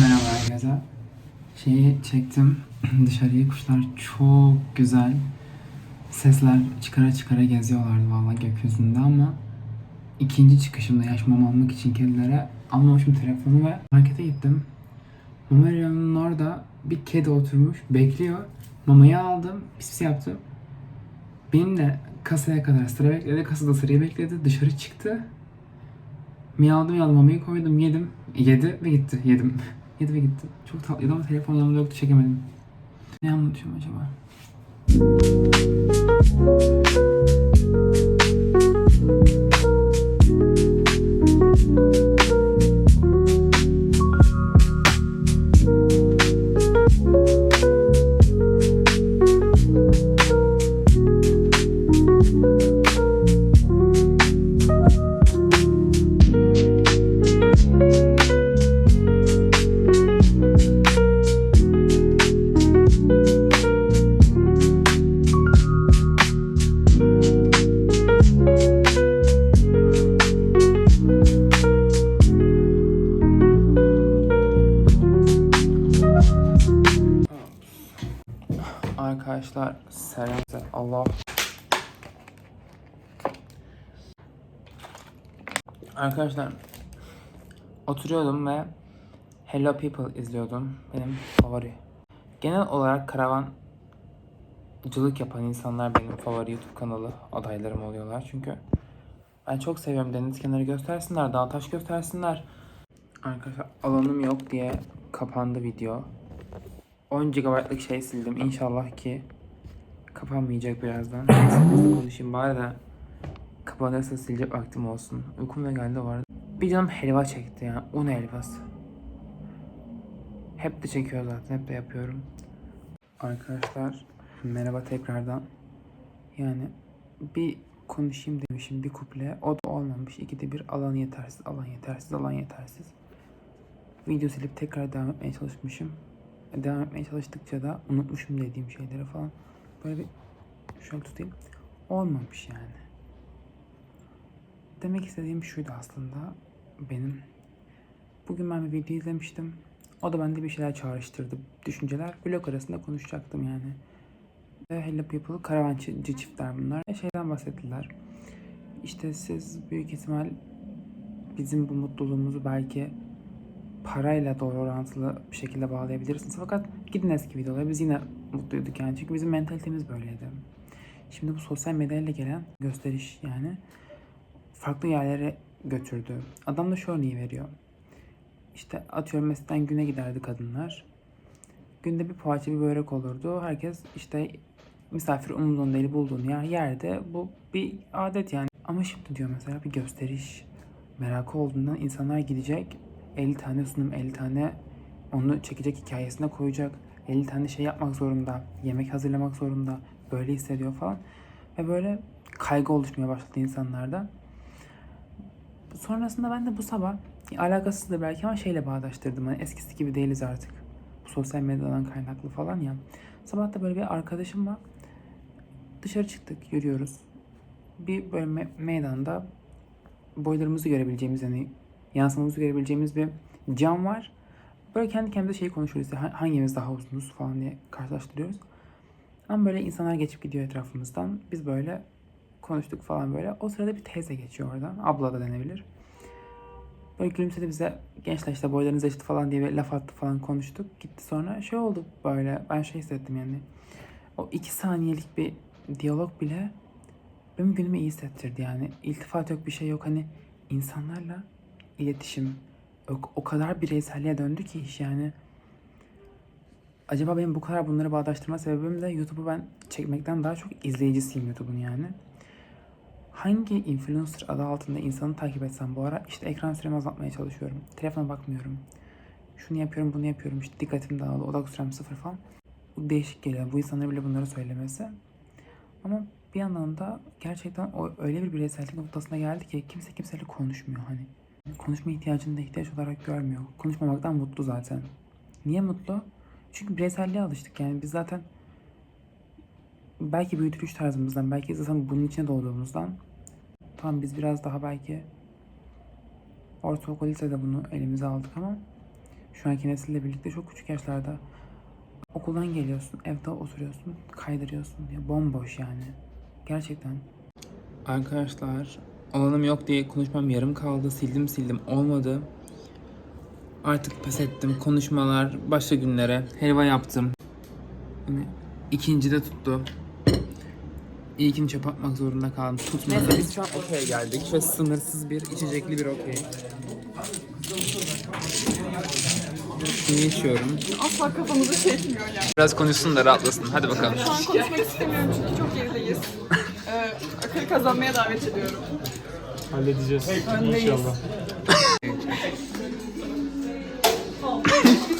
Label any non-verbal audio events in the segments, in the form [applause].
Merhaba herkese. Şeyi çektim. [clears throat] Dışarıyı kuşlar çok güzel. Sesler çıkara çıkara geziyorlardı vallahi gökyüzünde ama ikinci çıkışımda yaş mama almak için kedilere almamışım telefonu ve markete gittim. Mama reyonunun orada bir kedi oturmuş bekliyor. Mamayı aldım, pis pis yaptım. Benim de kasaya kadar sıra bekledi. Kasada sırayı bekledi. Dışarı çıktı. Miyavladım miyavladım mamayı koydum yedim. Yedi ve gitti. Yedim. [laughs] Yedi ve gitti. Çok tatlıydı ama telefon yanımda yoktu çekemedim. Ne anlatıyorum acaba? Arkadaşlar selam. Allah. Arkadaşlar oturuyordum ve Hello People izliyordum. Benim favori. Genel olarak karavancılık yapan insanlar benim favori YouTube kanalı adaylarım oluyorlar. Çünkü ben çok seviyorum deniz kenarı göstersinler, dağ taş göstersinler. Arkadaşlar alanım yok diye kapandı video. 10 GB'lık şey sildim. İnşallah ki kapanmayacak birazdan. Konuşayım bari de kapanırsa silecek vaktim olsun. Uykum da geldi var. Bir canım helva çekti ya. Un helvası. Hep de çekiyor zaten. Hep de yapıyorum. Arkadaşlar merhaba tekrardan. Yani bir konuşayım demişim bir kuple. O da olmamış. İkide bir alan yetersiz, alan yetersiz, alan yetersiz. Video silip tekrar devam etmeye çalışmışım devam etmeye çalıştıkça da unutmuşum dediğim şeyleri falan böyle bir şöyle tutayım olmamış yani. Demek istediğim şuydu aslında benim. Bugün ben bir video izlemiştim. O da bende bir şeyler çağrıştırdı. Düşünceler blok arasında konuşacaktım yani. Ve Hello People karavancı çiftler bunlar. Ve şeyden bahsettiler. İşte siz büyük ihtimal bizim bu mutluluğumuzu belki parayla doğru orantılı bir şekilde bağlayabilirsiniz. Fakat gidin eski videolara biz yine mutluyduk yani. Çünkü bizim mentalitemiz böyleydi. Şimdi bu sosyal medyayla gelen gösteriş yani farklı yerlere götürdü. Adam da şu örneği veriyor. İşte atıyorum mesela güne giderdi kadınlar. Günde bir poğaça bir börek olurdu. Herkes işte misafir umduğun değil bulduğun yer yerde bu bir adet yani. Ama şimdi diyor mesela bir gösteriş merakı olduğundan insanlar gidecek 50 tane sunum, 50 tane onu çekecek hikayesine koyacak. 50 tane şey yapmak zorunda. Yemek hazırlamak zorunda. Böyle hissediyor falan. Ve böyle kaygı oluşmaya başladı insanlarda. Sonrasında ben de bu sabah alakasız da belki ama şeyle bağdaştırdım. Hani eskisi gibi değiliz artık. Bu sosyal medyadan kaynaklı falan ya. Sabah da böyle bir arkadaşım var. Dışarı çıktık, yürüyoruz. Bir böyle me- meydanda boylarımızı görebileceğimiz yani yansımamızı görebileceğimiz bir cam var. Böyle kendi kendimize şey konuşuyoruz. İşte hangimiz daha uzunuz falan diye karşılaştırıyoruz. Ama böyle insanlar geçip gidiyor etrafımızdan. Biz böyle konuştuk falan böyle. O sırada bir teyze geçiyor oradan. Abla da denebilir. Böyle gülümsedi bize. Gençler işte boylarınız eşit falan diye laf attı falan konuştuk. Gitti sonra şey oldu böyle. Ben şey hissettim yani. O iki saniyelik bir diyalog bile benim günümü iyi hissettirdi yani. İltifat yok bir şey yok. Hani insanlarla iletişim o, kadar bireyselliğe döndü ki iş yani. Acaba benim bu kadar bunları bağdaştırma sebebim de YouTube'u ben çekmekten daha çok izleyicisiyim YouTube'un yani. Hangi influencer adı altında insanı takip etsem bu ara işte ekran süremi azaltmaya çalışıyorum. Telefona bakmıyorum. Şunu yapıyorum bunu yapıyorum işte dikkatim dağıldı odak sürem sıfır falan. Bu değişik geliyor bu insanlar bile bunları söylemesi. Ama bir yandan da gerçekten o öyle bir bireysellik noktasına geldi ki kimse kimseyle konuşmuyor hani. Konuşma ihtiyacını da ihtiyaç olarak görmüyor. Konuşmamaktan mutlu zaten. Niye mutlu? Çünkü bireyselliğe alıştık yani biz zaten belki büyütülüş tarzımızdan, belki zaten bunun içine doğduğumuzdan tamam biz biraz daha belki ortaokul lisede bunu elimize aldık ama Şu anki nesille birlikte çok küçük yaşlarda okuldan geliyorsun, evde oturuyorsun, kaydırıyorsun diye bomboş yani. Gerçekten. Arkadaşlar alanım yok diye konuşmam yarım kaldı. Sildim sildim olmadı. Artık pes ettim. Konuşmalar başka günlere. Helva yaptım. Yani ikinci de tuttu. İlkini çöp atmak zorunda kaldım. Tutmadı. Neyse biz şu an okey'e geldik ve sınırsız bir içecekli bir okey. Şimdi içiyorum. Asla kafamızı çekmiyor yani. Biraz konuşsun da rahatlasın. Hadi bakalım. Şu an konuşmak istemiyorum çünkü çok gerideyiz. Ee, akıl kazanmaya davet ediyorum. Halledeceğiz Öndeyiz. inşallah.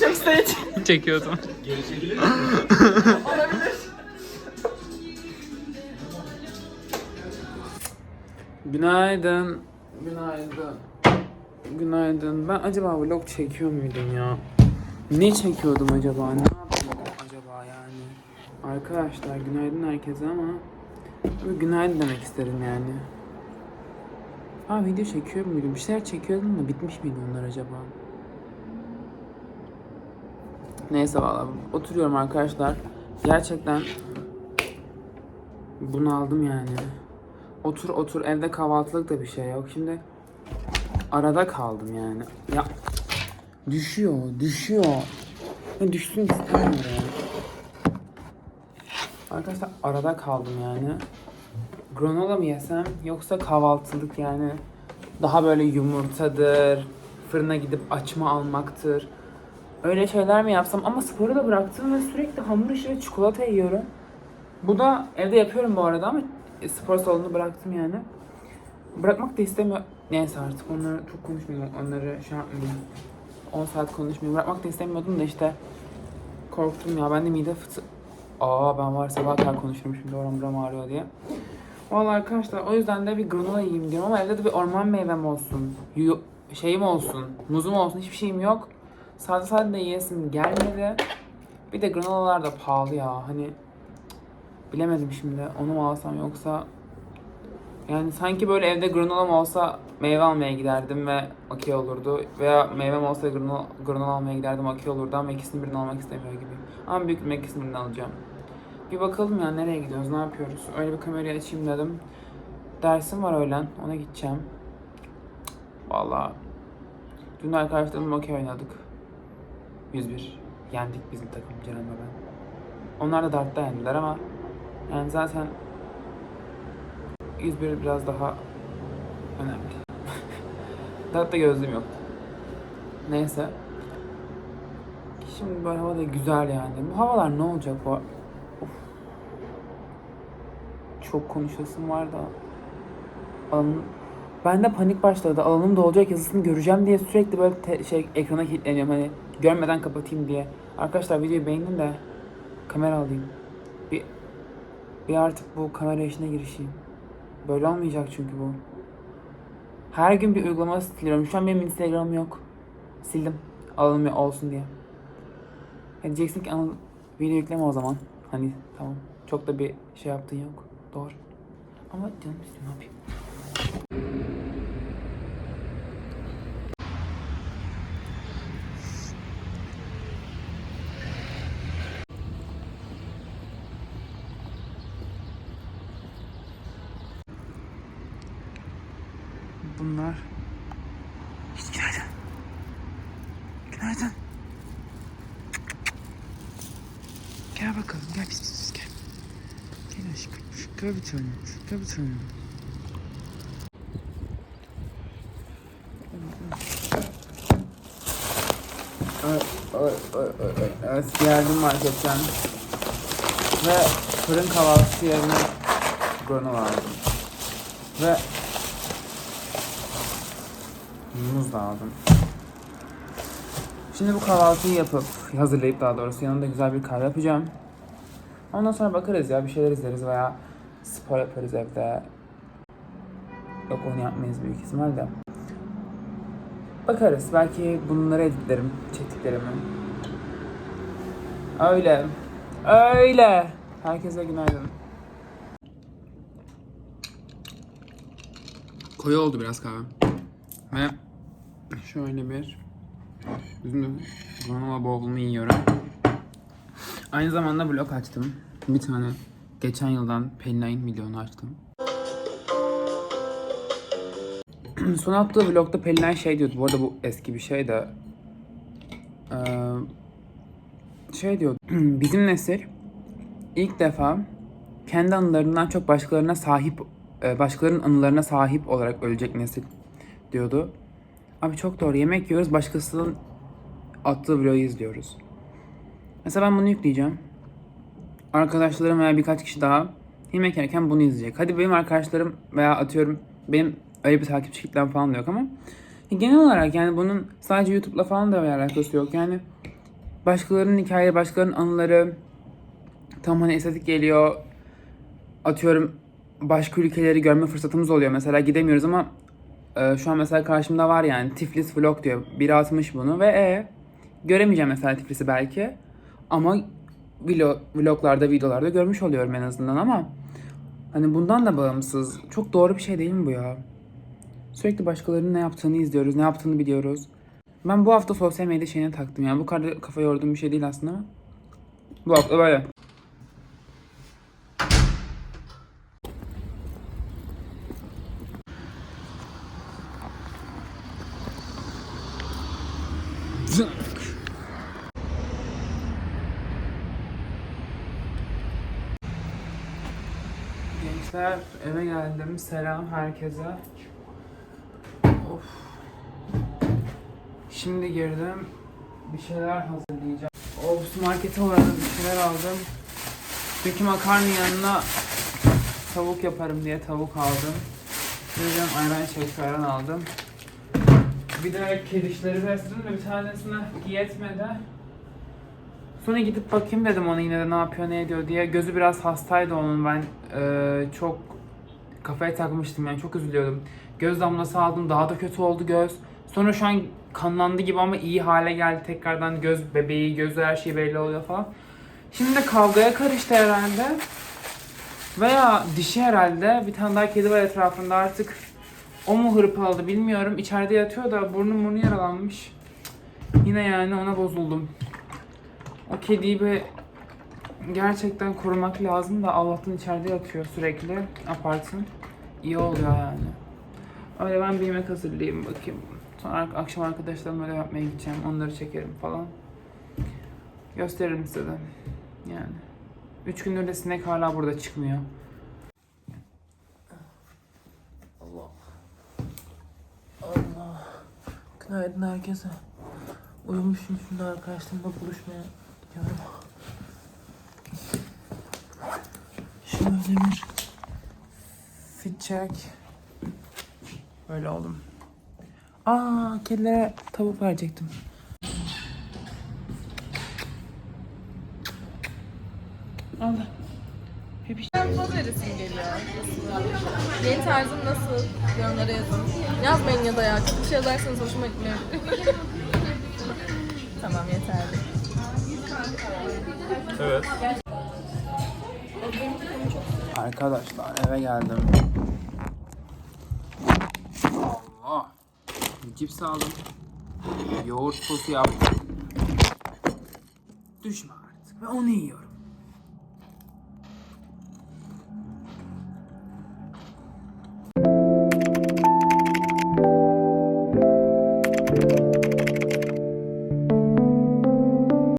Çok stage. Çekiyordum. Olabilir. Günaydın. Günaydın. Günaydın. Ben acaba vlog çekiyor muydum ya? Ne çekiyordum acaba? Ne yapıyordum acaba yani? Arkadaşlar günaydın herkese ama böyle günaydın demek isterim yani. Ha video çekiyor muydum? Bir şeyler çekiyordum da bitmiş miydi onlar acaba? Neyse valla oturuyorum arkadaşlar. Gerçekten bunu aldım yani. Otur otur evde kahvaltılık da bir şey yok. Şimdi arada kaldım yani. Ya düşüyor, düşüyor. Ya düşsün istemiyorum. Arkadaşlar arada kaldım yani. Granola mı yesem yoksa kahvaltılık yani daha böyle yumurtadır, fırına gidip açma almaktır. Öyle şeyler mi yapsam ama sporu da bıraktım ve sürekli hamur işi ve çikolata yiyorum. Bu da evde yapıyorum bu arada ama spor salonunu bıraktım yani. Bırakmak da istemiyorum. Neyse artık onları çok konuşmayayım. Onları şey yapmayayım. 10 saat konuşmayayım. Bırakmak da istemiyordum da işte korktum ya. Ben de mide fıtı... Aa ben var sabah kadar konuşurum şimdi oram buram ağrıyor diye. Vallahi arkadaşlar o yüzden de bir granola yiyeyim diyorum ama evde de bir orman meyvem olsun. Şeyim olsun. Muzum olsun. Hiçbir şeyim yok. Sade sade de yiyesim gelmedi. Bir de granolalar da pahalı ya. Hani Bilemedim şimdi onu mu alsam yoksa yani sanki böyle evde granolam olsa meyve almaya giderdim ve okey olurdu. Veya meyvem olsa granola, granola almaya giderdim okey olurdu ama ikisini birden almak istemiyor gibi. Ama büyük ikisini birden alacağım. Bir bakalım ya nereye gidiyoruz, ne yapıyoruz? Öyle bir kamerayı açayım dedim. Dersim var öğlen, ona gideceğim. Vallahi dün arkadaşlarımla okey oynadık. 101. Yendik bizim takım Ceren ben. Onlar da dartta yendiler ama yani zaten 101 biraz daha önemli. [laughs] Dartta gözlüğüm yok. Neyse. Şimdi böyle hava da güzel yani. Bu havalar ne olacak bu? Çok konuşasım var da. Alanım... Bende panik başladı. Alanım dolacak yazısını göreceğim diye sürekli böyle te- şey ekrana kilitleniyorum hani görmeden kapatayım diye. Arkadaşlar videoyu beğenin de kamera alayım. Bir bir artık bu kamera işine girişeyim. Böyle olmayacak çünkü bu. Her gün bir uygulama siliyorum. Şu an benim Instagram'ım yok. Sildim. Ya olsun diye. Ya diyeceksin ki video yükleme o zaman. Hani tamam. Çok da bir şey yaptığın yok. Doğru. Ama canım istiyor ne yapayım. Bunlar... Hiç günaydın. Günaydın. Gel bakalım gel pis pis pis gel. Gel aşkım. Gel bir tanem. Gel bir tanem. Evet, evet, geldim marketten. Ve fırın kahvaltısı yerine granola aldım. Ve muz da aldım. Şimdi bu kahvaltıyı yapıp, hazırlayıp daha doğrusu yanında güzel bir kahve yapacağım. Ondan sonra bakarız ya bir şeyler izleriz veya spor yaparız evde. Yok onu yapmayız büyük ihtimalle. Bakarız. Belki bunları editlerim, çektiklerimi. Öyle. Öyle. Herkese günaydın. Koyu oldu biraz kahve. Ve şöyle bir Üzüm granola bowl'umu yiyorum. Aynı zamanda vlog açtım. Bir tane geçen yıldan Pelinay'ın videonu açtım. [clears throat] Son attığı vlogda Pelinay şey diyordu. Bu arada bu eski bir şey de. Ee, şey diyordu. [clears throat] Bizim nesil ilk defa kendi anılarından çok başkalarına sahip e, başkalarının anılarına sahip olarak ölecek nesil diyordu. Abi çok doğru. Yemek yiyoruz. Başkasının attığı vlogu izliyoruz. Mesela ben bunu yükleyeceğim. Arkadaşlarım veya birkaç kişi daha yemek yerken bunu izleyecek. Hadi benim arkadaşlarım veya atıyorum benim öyle bir takipçi kitlem falan da yok ama genel olarak yani bunun sadece YouTube'la falan da bir alakası yok. Yani başkalarının hikayeleri, başkalarının anıları tam hani estetik geliyor. Atıyorum başka ülkeleri görme fırsatımız oluyor. Mesela gidemiyoruz ama e, şu an mesela karşımda var yani Tiflis vlog diyor. Biri atmış bunu ve e, göremeyeceğim mesela Tiflis'i belki. Ama vlog, vloglarda, videolarda görmüş oluyorum en azından ama hani bundan da bağımsız. Çok doğru bir şey değil mi bu ya? Sürekli başkalarının ne yaptığını izliyoruz, ne yaptığını biliyoruz. Ben bu hafta sosyal medya şeyine taktım yani. Bu kadar kafa yorduğum bir şey değil aslında. Bu hafta böyle. Gençler eve geldim. Selam herkese. Of. Şimdi girdim. Bir şeyler hazırlayacağım. Of markete uğradım. Bir şeyler aldım. Peki makarna yanına tavuk yaparım diye tavuk aldım. De ayran şeker ayran aldım. Bir de kedişleri besledim de bir tanesine yetmedi. Sonra gidip bakayım dedim ona yine de ne yapıyor ne ediyor diye. Gözü biraz hastaydı onun ben eee, çok kafaya takmıştım yani çok üzülüyordum. Göz damlası aldım daha da kötü oldu göz. Sonra şu an kanlandı gibi ama iyi hale geldi tekrardan göz bebeği gözü her şey belli oluyor falan. Şimdi de kavgaya karıştı herhalde. Veya dişi herhalde bir tane daha kedi var etrafında artık o mu hırpaladı bilmiyorum. İçeride yatıyor da burnu burnu yaralanmış. Yine yani ona bozuldum. O kediyi bir gerçekten korumak lazım da Allah'tan içeride yatıyor sürekli apartın. İyi oluyor yani. Öyle ben bir yemek hazırlayayım bakayım. Sonra ak- akşam arkadaşlarımla öyle yapmaya gideceğim. Onları çekerim falan. Gösteririm size de. Yani. Üç gündür de sinek hala burada çıkmıyor. Allah. Allah. Günaydın herkese. Uyumuşum şimdi arkadaşlarımla buluşmaya gidiyorum. Şöyle bir fit check. Böyle oldum. Aa, kedilere tavuk verecektim. Al. Pepiş. Poz veresim geliyor. Yeni tarzım nasıl? Yorumlara yazın. Yazmayın ya da ya. Bir şey yazarsanız hoşuma gitmiyor. [laughs] tamam yeterli. Evet. Arkadaşlar eve geldim. Allah. Cips aldım. Yoğurt sosu yaptım. Düşme artık. Ve onu yiyorum.